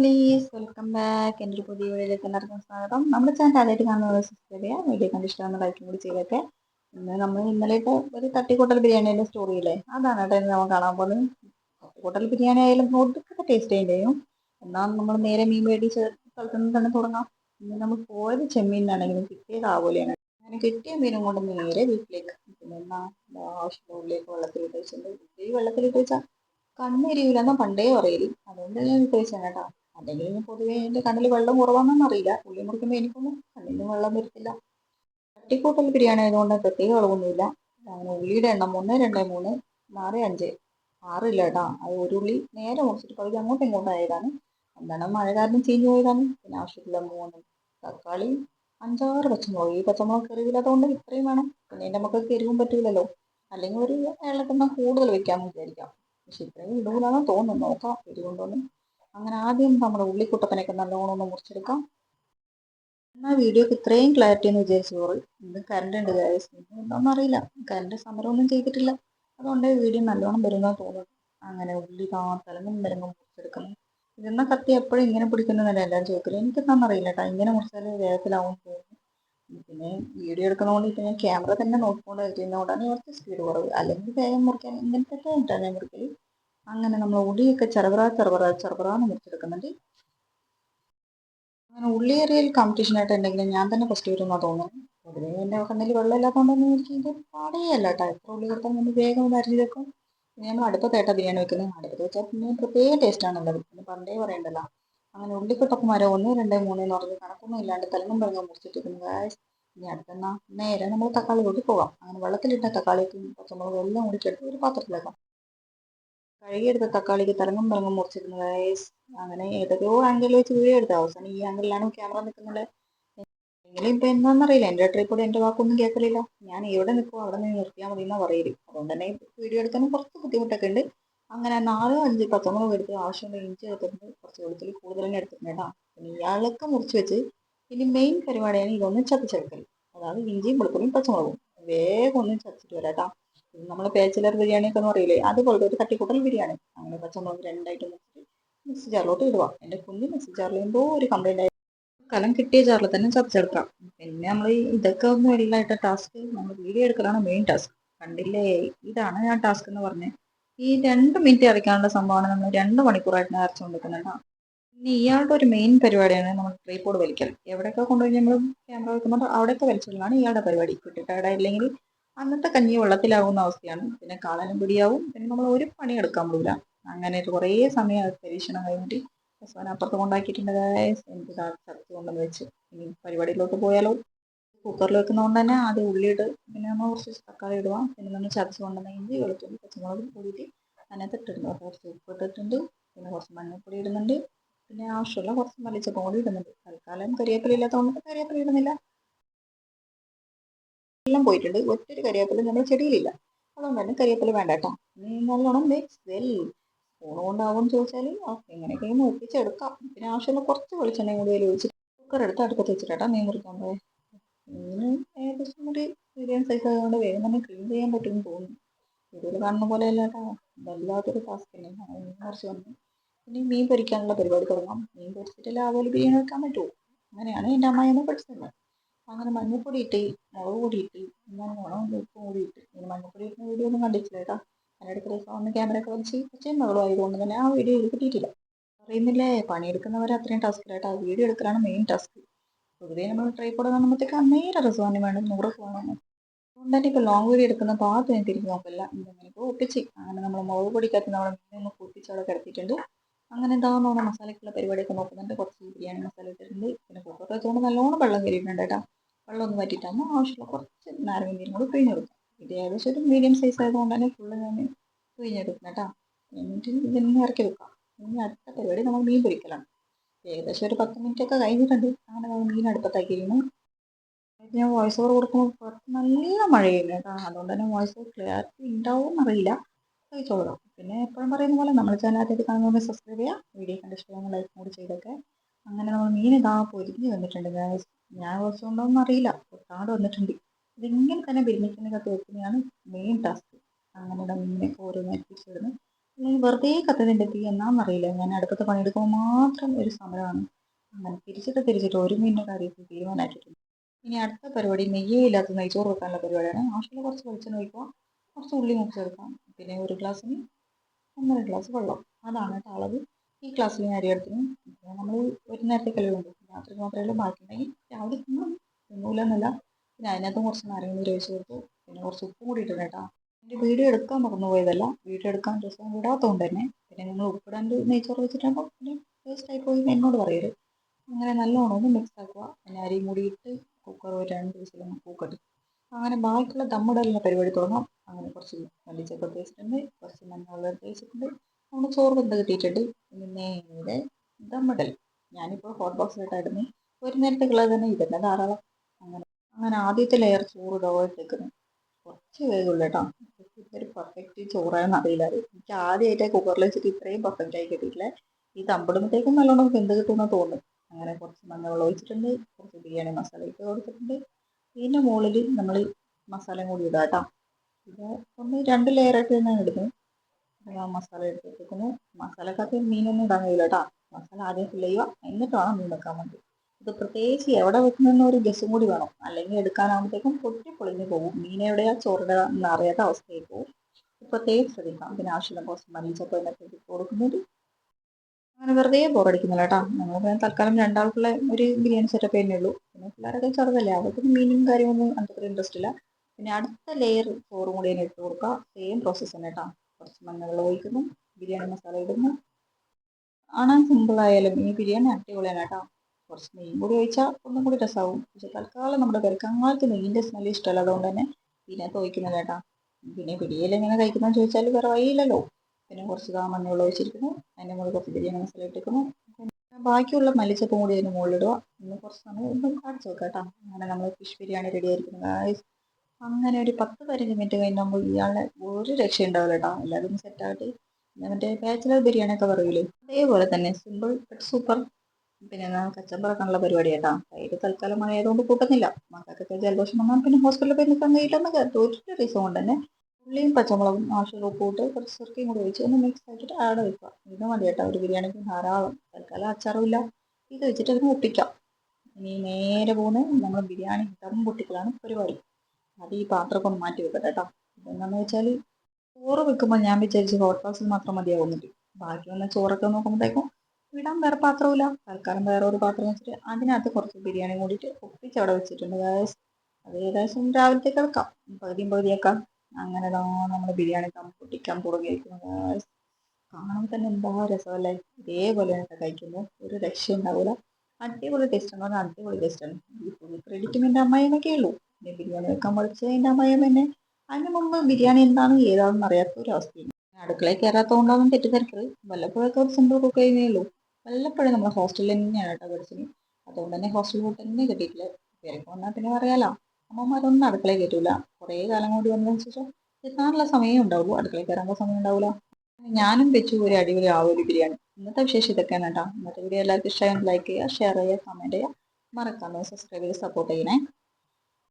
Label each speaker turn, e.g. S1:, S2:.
S1: Families welcome back എന്റെ ഒരു പുതിയ വീഡിയോയിലേക്ക് എല്ലാവർക്കും സ്വാഗതം. നമ്മുടെ ചാനൽ ആദ്യമായിട്ട് കാണുന്നത് ചെയ്യുക വീഡിയോ കണ്ട് ഇഷ്ടമാണ് ലൈക്കും കൂടി ചെയ്തൊക്കെ. ഇന്ന് നമ്മൾ ഇന്നലെയിട്ട് ഒരു തട്ടിക്കൂട്ടൽ ബിരിയാണിയുടെ സ്റ്റോറിയില്ലേ അതാണ് കേട്ടോ ഇന്ന് നമ്മൾ കാണാൻ പോകുന്നത്. തട്ടിക്കൂട്ടൽ ബിരിയാണി ആയാലും ഒടുക്കൊക്കെ ടേസ്റ്റ് ചെയ്യേണ്ടിയും എന്നാൽ നമ്മൾ നേരെ മീൻ മേടിച്ച സ്ഥലത്ത് നിന്ന് തന്നെ തുടങ്ങാം. ഇന്ന് നമ്മൾ പോയത് ചെമ്മീനാണെങ്കിലും കിട്ടിയത് ആവോലിയാണ് അങ്ങനെ കിട്ടിയ മീനും കൊണ്ട് നേരെ വീട്ടിലേക്ക്. പിന്നെ എന്നാ? ആവശ്യമുള്ള ഉള്ളിലേക്ക് വെള്ളത്തിലിട്ട് വെച്ചിട്ടുണ്ട്. ഈ വെള്ളത്തിലിട്ട് വെച്ചാൽ കണ്ണെരിയില്ലെന്നാ പണ്ടേ പറയൽ. അതുകൊണ്ട് ഞാൻ ഉദ്ദേശിച്ചത് കേട്ടോ. അല്ലെങ്കിൽ പൊതുവേ എന്റെ കണ്ണിൽ വെള്ളം കുറവാണെന്ന് അറിയില്ല. ഉള്ളി മുറിക്കുമ്പോൾ എനിക്കൊന്നും കണ്ണിന് വെള്ളം വരത്തില്ല. തട്ടിക്കൂട്ടൽ ബിരിയാണി ആയതുകൊണ്ട് പ്രത്യേക അളവൊന്നുമില്ല. അങ്ങനെ ഉള്ളിയുടെ എണ്ണം ഒന്ന് രണ്ട് മൂന്ന് നാല് അഞ്ച്. ആറില്ല കേട്ടോ. അത് ഒരു ഉള്ളി നേരെ മുറിച്ചിട്ട് പകുതി അങ്ങോട്ടും ഇങ്ങോട്ടും ആയതാണ്. എന്താണ്? മഴ കാരണം ചീഞ്ഞു പോയതാണ്. പിന്നെ ആവശ്യത്തിലെ മൂന്ന് തക്കാളി അഞ്ചാറ് പച്ചമുളക്. ഈ പച്ചമുളക് കറിവില്ലാത്തതുകൊണ്ട് ഇത്രയും വേണം. പിന്നെ എന്റെ മക്കൾക്ക് എരിവും പറ്റൂലല്ലോ. അല്ലെങ്കിൽ ഒരു ഏളക്കെണ്ണ കൂടുതൽ വെക്കാമെന്ന് വിചാരിക്കാം. പക്ഷെ ഇത്രയും ഇടൂലാന്ന് തോന്നുന്നു. നോക്കാം. എരിവുണ്ടോന്ന്. അങ്ങനെ ആദ്യം നമ്മുടെ ഉള്ളിക്കുട്ടപ്പനൊക്കെ നല്ലോണം ഒന്ന് മുറിച്ചെടുക്കാം. എന്നാൽ വീഡിയോക്ക് ഇത്രയും ക്ലാരിറ്റി എന്ന് വിചാരിച്ചു പോറി ഇന്ന് കറണ്ട് ഉണ്ട് ഗായസ് എന്താണെന്ന് അറിയില്ല. കറണ്ട് സമരമൊന്നും ചെയ്തിട്ടില്ല. അതുകൊണ്ട് വീഡിയോ നല്ലോണം വരുന്നതാണ് തോന്നുന്നു. അങ്ങനെ ഉള്ളി കാ തലങ്ങും മുറിച്ചെടുക്കണം ഇതെന്നാ കത്തി എപ്പോഴും ഇങ്ങനെ പിടിക്കുന്നതല്ല എല്ലാവരും ചോദിക്കൽ? എനിക്കെന്താണെന്ന് അറിയില്ല കേട്ടോ ഇങ്ങനെ മുറിച്ചാൽ വേഗത്തിലാവും തോന്നുന്നു. പിന്നെ വീഡിയോ എടുക്കുന്നതുകൊണ്ട് ഇപ്പം ഞാൻ ക്യാമറ തന്നെ നോക്കിക്കൊണ്ട് ചെയ്യുന്നതുകൊണ്ടാണ് കുറച്ച് സ്പീഡ് കുറവ്. അല്ലെങ്കിൽ വേഗം മുറിക്കാൻ. ഇങ്ങനത്തെ ഞാൻ മുറിക്കൽ അങ്ങനെ നമ്മൾ ഉള്ളിയൊക്കെ ചെറുപറ ചെറുപറ ചെറുപറാന്ന് മുറിച്ചെടുക്കുന്നുണ്ട്. അങ്ങനെ ഉള്ളി ഏറിയൽ കോമ്പറ്റീഷൻ ആയിട്ട് ഉണ്ടെങ്കിൽ ഞാൻ തന്നെ ഫസ്റ്റ് വരുമെന്നാണ് തോന്നുന്നത്. പൊതുവേ എന്റെ കണ്ണിൽ വെള്ളം ഇല്ലാത്തതുകൊണ്ടൊന്നും എനിക്ക് ഇത് പാടേയല്ല കേട്ടോ. എത്ര ഉള്ളി കൊടുത്താൽ നമ്മൾ വേഗം അരിഞ്ഞ് വെക്കും. നമ്മൾ അടുപ്പത്തായിട്ടാണ് ബിരിയാണി വെക്കുന്നത്. അടുപ്പത്ത് വെച്ചാൽ പിന്നെ പ്രത്യേക ടേസ്റ്റാണുള്ളത് പിന്നെ പണ്ടേ പറയണ്ടല്ലോ. അങ്ങനെ ഉള്ളിക്കൊട്ടപ്പം മരം ഒന്ന് രണ്ട് മൂന്ന് എന്ന് പറഞ്ഞ് കണക്കൊന്നും ഇല്ലാണ്ട് തലങ്ങും പിറങ്ങും മുറിച്ചിട്ടിരിക്കുന്നു. ഗായ്സ് ഇനി അടുത്തെന്നാ? നേരെ നമ്മൾ തക്കാളി കൂട്ടി പോകാം. അങ്ങനെ വെള്ളത്തിലിട്ട തക്കാളിക്കും പച്ചമുളകും എല്ലാം കൂടി കൂടിച്ചെടുത്ത് ഒരു പാത്രത്തിലേക്കാം. കഴുകിയെടുത്ത തക്കാളിക്ക് തരങ്ങും പിറങ്ങും മുറിച്ചിരുന്നു. ഗായ്സ് അങ്ങനെ ഏതൊക്കെയോ ആംഗിളിൽ വെച്ച് വീഡിയോ എടുത്ത. അവസാനം ഈ ആംഗിളിലാണ് ക്യാമറ നിൽക്കുന്നത്. എങ്കിലും ഇപ്പം എന്താണെന്നറിയില്ല എന്റെ ട്രിപ്പോട് എന്റെ വാക്കൊന്നും കേൾക്കലില്ല. ഞാൻ ഇവിടെ നിൽക്കുമോ അവിടെ നിന്ന് നിർത്തിയാൽ മതി എന്നാണ് പറയൽ. അതുകൊണ്ട് തന്നെ വീഡിയോ എടുക്കാനും കുറച്ച് ബുദ്ധിമുട്ടൊക്കെ ഉണ്ട്. അങ്ങനെ നാലോ അഞ്ച് പത്തൊമ്പത് എടുത്ത് ആവശ്യമുള്ള ഇഞ്ചി എടുത്തിട്ടുണ്ട്. കുറച്ച് വെളുത്തിൽ കൂടുതൽ തന്നെ എടുത്തിട്ടുണ്ട് കേട്ടോ. പിന്നെ ഇയാളൊക്കെ മുറിച്ച് വെച്ച് ഇനി മെയിൻ പരിപാടിയാണ് ഇതൊന്ന് ചതച്ചെടുക്കൽ അതായത് ഇഞ്ചിയും വെളുത്തുള്ളിയും പച്ചമുളകും. വേഗം ഒന്ന് ചതച്ചിട്ട് വരാം കേട്ടോ. നമ്മൾ പേച്ചിലർ ബിരിയാണി ഒക്കെ എന്ന് പറയില്ലേ അതുപോലെ ഒരു തട്ടിക്കൂട്ടൽ ബിരിയാണി. അങ്ങനെ പച്ചമുളക് രണ്ടായിട്ട് മുറിച്ചിട്ട് മിക്സി ജാറിലോട്ട് ഇടുക. എന്റെ കുഞ്ഞ് മിക്സി ജാറിൽ ചെയ്യുമ്പോൾ ഒരു കംപ്ലൈന്റ് ആയി. കലം കിട്ടിയ ജാറിൽ തന്നെ ചതച്ചെടുക്കാം. പിന്നെ നമ്മൾ ഇതൊക്കെ ഒന്നും ഇല്ലായിട്ട് ടാസ്ക് നമ്മൾ വീഡിയോ എടുക്കലാണ് മെയിൻ ടാസ്ക് കണ്ടില്ലേ? ഇതാണ് ഞാൻ ടാസ്ക് എന്ന് പറഞ്ഞത് ഈ രണ്ട് മിനിറ്റ് അരയ്ക്കാനുള്ള സംഭവമാണ് നമ്മൾ രണ്ട് മണിക്കൂറായിട്ട് അരച്ചുകൊണ്ടിരിക്കുന്നുണ്ട് പിന്നെ ഇയാളുടെ ഒരു മെയിൻ പരിപാടിയാണ് നമ്മൾ ട്രീപോഡ് വലിക്കൽ. എവിടെയൊക്കെ കൊണ്ടുപോയി നമ്മൾ ക്യാമറ വെക്കുന്നുണ്ടോ അവിടെയൊക്കെ വലിച്ചിടലാണ് ഇയാളുടെ പരിപാടി. കുട്ടിക്കാടെ ഇല്ലെങ്കിൽ അന്നത്തെ കഞ്ഞി വെള്ളത്തിലാവുന്ന അവസ്ഥയാണ്. പിന്നെ കാളനും പിടിയാവും. പിന്നെ നമ്മൾ ഒരു പണി എടുക്കാൻ പോകില്ല അങ്ങനെ കുറേ സമയം പരീക്ഷണം കഴിഞ്ഞിട്ട് അവസാനം അപ്പുറത്ത് കൊണ്ടാക്കിയിട്ടുണ്ട് എനിക്ക് ചത്ത് കൊണ്ടെന്ന് വെച്ച്. ഇനി പരിപാടിയിലോട്ട് പോയാലോ? കുക്കറിൽ വെക്കുന്നതുകൊണ്ട് തന്നെ ആദ്യം ഉള്ളിയിട്ട് പിന്നെ നമ്മൾ കുറച്ച് തക്കാളി ഇടുക പിന്നെ നമ്മൾ ചതച്ച് കൊണ്ടുവന്ന ഇഞ്ചി വെളുത്തുള്ളി പച്ചമുളക് കൂടിയിട്ട് അതിനകത്ത് ഇട്ടിട്ടുണ്ട്. കുറച്ച് ഉപ്പ് ഇട്ടിട്ടുണ്ട്. പിന്നെ കുറച്ച് മഞ്ഞൾപ്പൊടി ഇടുന്നുണ്ട്. പിന്നെ ആവശ്യമുള്ള കുറച്ച് മല്ലിച്ചപ്പം കൂടി ഇടുന്നുണ്ട്. തൽക്കാലം കരിയേപ്പില ഇല്ലാത്തതുകൊണ്ട് കരിയേപ്പില ഇടുന്നില്ല. എല്ലാം പോയിട്ടുണ്ട്. ഒറ്റൊരു കരിവേപ്പില നമ്മുടെ ചെടിയിലില്ല. അതുകൊണ്ട് തന്നെ കരിവേപ്പില വേണ്ട കേട്ടോ നല്ലോണം മിക്സ് വെൽ സ്പൂൺ കൊണ്ടാവും ചോദിച്ചാൽ എങ്ങനെയൊക്കെയും ഒപ്പിച്ചെടുക്കാം പിന്നെ ആവശ്യമുള്ള കുറച്ച് വെളിച്ചെണ്ണയും കൂടി അതിൽ ഒഴിച്ചിട്ട് കുക്കർ എടുത്ത് അടുപ്പത്ത് വെച്ചിട്ടാ മീൻ മുറിക്കാൻ പോയത് മീന് ഏകദേശം ഒരു മീഡിയം സൈസ് ആയതുകൊണ്ട് വേഗം തന്നെ ക്ലീൻ ചെയ്യാൻ പറ്റുമെന്ന് തോന്നുന്നു. ഇതിൽ കാണുന്ന പോലെ അല്ല കേട്ടോ വല്ലാത്തൊരു ടാസ്ക് തന്നെ മീൻ വന്നു. ഇനി മീൻ പൊരിക്കാനുള്ള പരിപാടി തുടങ്ങാം. മീൻ പൊരിച്ചിട്ടല്ലേ അവൈലബിൾ ചെയ്യാൻ വെക്കാൻ പറ്റുമോ? അങ്ങനെയാണ് എന്റെ എന്നെ പഠിച്ചത്. അങ്ങനെ മഞ്ഞൾപ്പൊടി ഇട്ട് മുളക് കൂടി ഇട്ട് നല്ലോണം ഉപ്പ് കൂടി ഇട്ട് ഇങ്ങനെ മഞ്ഞൾപ്പൊടി ഇട്ടുന്ന വീഡിയോ ഒന്നും കണ്ടിട്ടില്ല കേട്ടോ അതിനിടയ്ക്ക് ദിവസം ഒന്ന് ക്യാമറ ഒക്കെ വലിച്ച് പക്ഷേ മകളും ആയതുകൊണ്ട് തന്നെ ആ വീഡിയോ ഇത് കിട്ടിയിട്ടില്ല. അറിയുന്നില്ലേ പണിയെടുക്കുന്നവർ അത്രയും ടാസ്ക് കേട്ടോ വീഡിയോ എടുക്കലാണ് മെയിൻ ടാസ്ക് പൊതുവേ നമ്മൾ ട്രൈ ട്രൈപ്പോഡ് കാണുമ്പോഴത്തേക്ക് നേരെ റിസോർട്ടിന് വേണം. നൂറ് ഫോണാണ് അതുകൊണ്ട് തന്നെ ഇപ്പോൾ ലോങ് വീഡിയോ എടുക്കുന്ന ഭാഗത്ത് ഞാൻ തിരിഞ്ഞ് നോക്കില്ല. ഇങ്ങനെയൊക്കെ ഒപ്പിച്ച് അങ്ങനെ നമ്മൾ മുളക് പൊടിക്കകത്ത് നമ്മൾ മീനൊന്ന് പൊട്ടിച്ച് അവിടെ കിടത്തിയിട്ടുണ്ട്. അങ്ങനെ എന്താണെന്ന് മസാലയ്ക്കുള്ള പരിപാടിയൊക്കെ നോക്കുന്നുണ്ട്. കുറച്ച് ബിരിയാണി മസാല ഇട്ടിട്ടുണ്ട്. പിന്നെ കുക്കറൊക്കെ വെച്ചുകൊണ്ട് നല്ലോണം വെള്ളം കയറിയിട്ടുണ്ട് കേട്ടോ വെള്ളം ഒന്ന് വറ്റിയിട്ടാകുമ്പോൾ ആവശ്യമുള്ള കുറച്ച് നാരങ്ങ നീരും കൂടി ഇത് ഏകദേശം ഒരു മീഡിയം സൈസ് ആയതുകൊണ്ട് തന്നെ ഫുള്ള് ഞാൻ പിഴിഞ്ഞെടുക്കുന്നത് കേട്ടോ. എന്നിട്ട് ഇതിന് ഇറക്കി വെക്കാം ഇനി അടുത്ത പരിപാടി നമ്മൾ മീൻ പൊരിക്കലാണ്. ഏകദേശം ഒരു പത്ത് മിനിറ്റ് ഒക്കെ കഴിഞ്ഞിട്ടുണ്ട്. അങ്ങനെ നമ്മൾ മീൻ അടുപ്പത്താക്കിയിരുന്നു ഞാൻ വോയിസ് ഓവർ കൊടുക്കുമ്പോൾ പുറത്ത് നല്ല മഴയായിരുന്നു കേട്ടോ. അതുകൊണ്ട് തന്നെ വോയിസ് ഓവർ ക്ലിയറിറ്റി ഉണ്ടാവും എന്നറിയില്ല കഴിച്ചോളൂ പിന്നെ എപ്പോഴും പറയുന്ന പോലെ നമ്മൾ ചാനലാദ്യമായിട്ട് കാണുന്ന സബ്സ്ക്രൈബ് ചെയ്യുക. വീഡിയോ കണ്ടിഷ്ടം ലൈക്ക് കൂടി ചെയ്തൊക്കെ. അങ്ങനെ നമ്മൾ മീൻ ഇതാ പൊരിഞ്ഞ് വന്നിട്ടുണ്ട് ഗായ്സ് ഞാൻ കുറച്ച് കൊണ്ടൊന്നും അറിയില്ല. ഒരുപാട് വന്നിട്ടുണ്ട്. ഇതിങ്ങനെ തന്നെ ബിരിയാണിക്കകത്ത് വെക്കുന്നതാണ് മെയിൻ ടാസ്ക് അങ്ങനെ ഇങ്ങനെ ഓരോന്ന് എത്തിച്ചിടുന്നു അല്ലെങ്കിൽ വെറുതെ കത്തുന്നതിന്റെ തീ എന്നാന്നറിയില്ല ഞാൻ അടുപ്പത്ത് പണിയെടുക്കുമ്പോൾ മാത്രം ഒരു സമരമാണ്. അങ്ങനെ തിരിച്ചിട്ട് തിരിച്ചിട്ട് ഒരു മിനിറ്റ് കാര്യത്തിൽ തീരുമാനമായിട്ടുണ്ട് ഇനി അടുത്ത പരിപാടി നെയ്യേ ഇല്ലാത്ത നെയ്ച്ചോറ് വെക്കാനുള്ള പരിപാടിയാണ്. ആവശ്യമുള്ള കുറച്ച് വെളിച്ചെണ്ണ ഒഴിക്കുക. കുറച്ച് ഉള്ളി മുറിച്ചെടുക്കാം പിന്നെ ഒരു ഗ്ലാസ്സിന് ഒന്നര ഗ്ലാസ് വെള്ളം. അതാണ് കേട്ടോ അളവ്. ഈ ഗ്ലാസ്സിന് അരിയെടുത്തിന് നമ്മൾ ഒരു നേരത്തെ കല്ലുണ്ട് രാത്രി മാത്രമേ ബാക്കിയുണ്ടെങ്കിൽ രാവിലെ തിന്നും തിന്നൂലെന്നല്ല. പിന്നെ അതിനകത്തും കുറച്ച് നാരങ്ങ നീര് ഒഴിച്ച് കൊടുത്തു. പിന്നെ കുറച്ച് ഉപ്പ് കൂടി ഇട്ടിട്ട് കേട്ടോ. എന്റെ വീഡിയോ എടുക്കാൻ മറന്നു പോയതല്ല. വീഡിയോ എടുക്കാൻ ദിവസം വിടാത്തതുകൊണ്ട് തന്നെ. പിന്നെ നിങ്ങൾ ഉപ്പിടാൻ നെയ്ച്ചോറ് വെച്ചിട്ടാകുമ്പോൾ പിന്നെ ആയി പോയി എന്ന് എന്നോട് പറയരുത്. അങ്ങനെ നല്ലോണം ഒന്ന് മിക്സ് ആക്കുക. പിന്നെ അരിയും കൂടി ഇട്ട് കുക്കർ ഒരു രണ്ട് വിസിലൊന്ന് കൂക്കട്ടെ. അങ്ങനെ ബാക്കിയുള്ള ദമ്മിടലിന്റെ പരിപാടി തുടങ്ങാം. അങ്ങനെ കുറച്ച് മല്ലിച്ചക്ക തേച്ചിട്ടുണ്ട് കുറച്ച് മഞ്ഞൾ വെള്ളം വെച്ചിട്ടുണ്ട് നമ്മൾ ചോറ് വെന്ത് കിട്ടിയിട്ടുണ്ട്. പിന്നെ നേരെ ദമ്മിടൽ. ഞാനിപ്പോൾ ഹോട്ട് ബോക്സ് ഇടുന്നത് ഒരു നേരത്തേക്കുള്ളത് തന്നെ ഇതന്നെ ധാരാളം. അങ്ങനെ അങ്ങനെ ആദ്യത്തെ ലെയർ ചോറ് ഇടവേട്ടേക്കുന്നു കുറച്ച് വേഗമുള്ളൂ കേട്ടോ. ഇതൊരു പെർഫെക്റ്റ് ചോറാണെന്ന് അറിയില്ല. എനിക്ക് ആദ്യമായിട്ട് കുക്കറിൽ വെച്ചിട്ട് ഇത്രയും പെർഫെക്റ്റ് ആയി കിട്ടിയിട്ടില്ല. ഈ തമ്പിടുമ്പോഴത്തേക്കും നല്ലോണം എന്ത് കിട്ടുമെന്ന് തോന്നും. അങ്ങനെ കുറച്ച് മഞ്ഞൾ ഒഴിച്ചിട്ടുണ്ട് കുറച്ച് ബിരിയാണി മസാല ഇട്ട് കൊടുത്തിട്ടുണ്ട്. ഇതിന്റെ മുകളിൽ നമ്മൾ മസാലയും കൂടി ഇടാം കേട്ടോ. ഇത് ഒന്ന് രണ്ട് ലെയറായിട്ട് തന്നെ ഇടുന്നു. മസാല എടുത്ത് വെക്കുന്നു മസാലക്കകത്ത് മീനൊന്നും ഇടാൻ കഴിയില്ല കേട്ടോ. മസാല ആദ്യം ഫില്ല് ചെയ്യുക. എന്നിട്ട് വേണം മീൻ വെക്കാൻ വേണ്ടി. ഇത് പ്രത്യേകിച്ച് എവിടെ വെക്കുന്നതെന്ന് ഒരു ഗസ്സും കൂടി വേണം. അല്ലെങ്കിൽ എടുക്കാനാകുമ്പോഴത്തേക്കും പൊട്ടി പൊളിഞ്ഞു പോകും. മീൻ എവിടെയാ ചോറിടുക എന്ന് അറിയാത്ത അവസ്ഥയായി പോകും. പ്രത്യേകം ശ്രദ്ധിക്കാം പിന്നെ ആവശ്യമില്ല കുറച്ച് മല്ലിച്ചപ്പ് എന്നൊക്കെ കൊടുക്കുന്നത് അങ്ങനെ വെറുതെ ബോറടിക്കുന്നില്ല കേട്ടോ. ഞങ്ങൾ തൽക്കാലം രണ്ടാൾക്കുള്ള ഒരു ബിരിയാണി സെറ്റപ്പ് തന്നെ ഉള്ളൂ. പിന്നെ പിള്ളേരൊക്കെ ചെറുതല്ലേ. അവർക്ക് മീനും കാര്യമൊന്നും അത്ര ഇൻട്രസ്റ്റ് ഇല്ല. പിന്നെ അടുത്ത ലെയർ ചോറും കൂടി തന്നെ ഇട്ട് കൊടുക്കുക. സെയിം പ്രോസസ്സ് തന്നെ കേട്ടോ. കുറച്ച് മഞ്ഞൾ ഒഴിക്കുന്നു ബിരിയാണി മസാല ഇടുന്നു. കാണാൻ സിമ്പിളായാലും ഈ ബിരിയാണി അടിപൊളിയാണ് കേട്ടോ. കുറച്ച് നെയ്യും കൂടി ഒഴിച്ചാൽ ഒന്നും കൂടി രസമാവും പക്ഷെ തൽക്കാലം നമ്മുടെ പെരക്കാങ്ങൾക്ക് നെയ്യിന്റെ സ്മെല്ല് ഇഷ്ടമല്ല അതുകൊണ്ട് തന്നെ ഇതിനകത്ത് ഒഴിക്കുന്നത് കേട്ടോ. പിന്നെ പിടിയിൽ എങ്ങനെ കഴിക്കുന്നതെന്ന് ചോദിച്ചാൽ വേറെ വഴിയില്ലല്ലോ. പിന്നെ കുറച്ച് താ മഞ്ഞൾ ഒഴിച്ചിരിക്കുന്നു. അതിന്റെ മുകളിൽ കുറച്ച് ബിരിയാണി മസാല ഇട്ടിരിക്കുന്നു. ബാക്കിയുള്ള മല്ലിച്ചപ്പും കൂടി അതിന് മുകളിലിടുക ഇന്ന് കുറച്ച് സമയം ഒന്നും കാണിച്ചു നോക്കാം കേട്ടോ. അങ്ങനെ നമ്മൾ ഫിഷ് ബിരിയാണി റെഡി ആയിരിക്കുന്നു അങ്ങനെ ഒരു പത്ത് പതിനഞ്ച് മിനിറ്റ് കഴിഞ്ഞാൽ നമ്മൾ ഇയാളെ ഒരു രക്ഷ ഉണ്ടാവില്ല കേട്ടോ. എല്ലാവരും സെറ്റായിട്ട് മറ്റേ ബാച്ചിലർ ബിരിയാണി ഒക്കെ പറയൂലേ? അതേപോലെ തന്നെ സിമ്പിൾ ബട്ട് സൂപ്പർ പിന്നെ കച്ചമ്പറക്കാനുള്ള പരിപാടി കേട്ടോ. കയ്യിൽ തൽക്കാലം മഴയായതുകൊണ്ട് കൂട്ടുന്നില്ല. മക്കൾക്കൊക്കെ ജലദോഷം വന്നാൽ പിന്നെ ഹോസ്പിറ്റലിൽ പോയി നിൽക്കാൻ കഴിയില്ലെന്ന് ഒരു റീസൺ കൊണ്ട് തന്നെ ഉള്ളിയും പച്ചമുളകും ആവശ്യം കൂട്ട് കുറച്ച് ചെറുക്കയും കൂടി ഒഴിച്ച് ഒന്ന് മിക്സ് ആക്കിയിട്ട് ആഡ് വെക്കുക. ഇത് മതി കേട്ടോ ഒരു ബിരിയാണിക്ക് ധാരാളം. തൽക്കാലം അച്ചാറുമില്ല. ഇത് വെച്ചിട്ട് അതിന് ഒപ്പിക്കാം. ഇനി നേരെ പോകുന്നത് നമ്മൾ ബിരിയാണി ദം പൊട്ടിക്കലാണ് പരിപാടി. അത് ഈ പാത്രമൊക്കെ ഒന്ന് മാറ്റി വെക്കട്ടെ കേട്ടോ. ഇതെന്താണെന്ന് വെച്ചാൽ ചോറ് വെക്കുമ്പോൾ ഞാൻ വിചാരിച്ച് ഹോട്ട് ബോക്സിൽ മാത്രം മതിയാവുന്നുണ്ട് ബാക്കി വന്ന ചോറൊക്കെ നോക്കുമ്പോഴത്തേക്കും ഇടാൻ വേറെ പാത്രമില്ല തൽക്കാലം വേറെ ഒരു പാത്രം വെച്ചിട്ട് അതിനകത്ത് കുറച്ച് ബിരിയാണി കൂടിയിട്ട് ഒപ്പിച്ച് അവിടെ വെച്ചിട്ടുണ്ട് അത് ഏകദേശം രാവിലത്തേക്ക് വെക്കാം പകുതിയും പകുതിയേക്കാം അങ്ങനെ നമ്മൾ ബിരിയാണി പൊട്ടിക്കാൻ തുടങ്ങിയിരിക്കുന്നത് കാണുമ്പോൾ തന്നെ എന്താ രസമല്ലേ? ഇതേപോലെ കഴിക്കുമ്പോൾ ഒരു രക്ഷ ഉണ്ടാവില്ല അടിപൊളി ടേസ്റ്റ് എന്ന് പറഞ്ഞാൽ അടിപൊളി ഈ ഫുൾ ക്രെഡിറ്റും എന്റെ അമ്മയമ്മയ്ക്കേ ഉള്ളൂ. ബിരിയാണി വെക്കാൻ പഠിച്ചത് എന്റെ അമ്മയമ്മ തന്നെ അതിന് മുമ്പ് ബിരിയാണി എന്താണ് ഏതാണെന്ന് അറിയാത്ത ഒരു അവസ്ഥയാണ് അടുക്കളയിൽ കയറാത്തതുകൊണ്ടാണ് തെറ്റിദ്ധരിക്കരുത് വല്ലപ്പോഴൊക്കെ ഒരു സിമ്പിൾ കുക്ക് ചെയ്യുന്നേ ഉള്ളൂ. വല്ലപ്പോഴും നമ്മൾ ഹോസ്റ്റലിൽ തന്നെയാണ് കേട്ടോ പഠിച്ചത്. അതുകൊണ്ട് തന്നെ ഹോസ്റ്റൽ ഫുഡ് തന്നെ കിട്ടിയിട്ടില്ല. പേരൊക്കെ വന്നാൽ പിന്നെ പറയാലോ. അമ്മമാരൊന്നും അടുക്കളയിൽ കയറ്റൂല കുറേ കാലം കൂടി വന്നതിന് ശേഷം എത്താനുള്ള സമയം ഉണ്ടാവുള്ളൂ. അടുക്കളയിൽ കയറാനുള്ള സമയം ഉണ്ടാവില്ല ഞാനും വെച്ചു ഒരു അടിപൊളി ഒരു ബിരിയാണി. ഇന്നത്തെ വിശേഷം ഇതൊക്കെയാണ് കേട്ടോ. ഇന്നത്തെ വീഡിയോ എല്ലാവർക്കും ഇഷ്ടമായി ലൈക്ക് ചെയ്യുക ഷെയർ ചെയ്യുക കമന്റ് ചെയ്യുക. മറക്കാമോ സബ്സ്ക്രൈബ് ചെയ്ത് സപ്പോർട്ട് ചെയ്യണേ.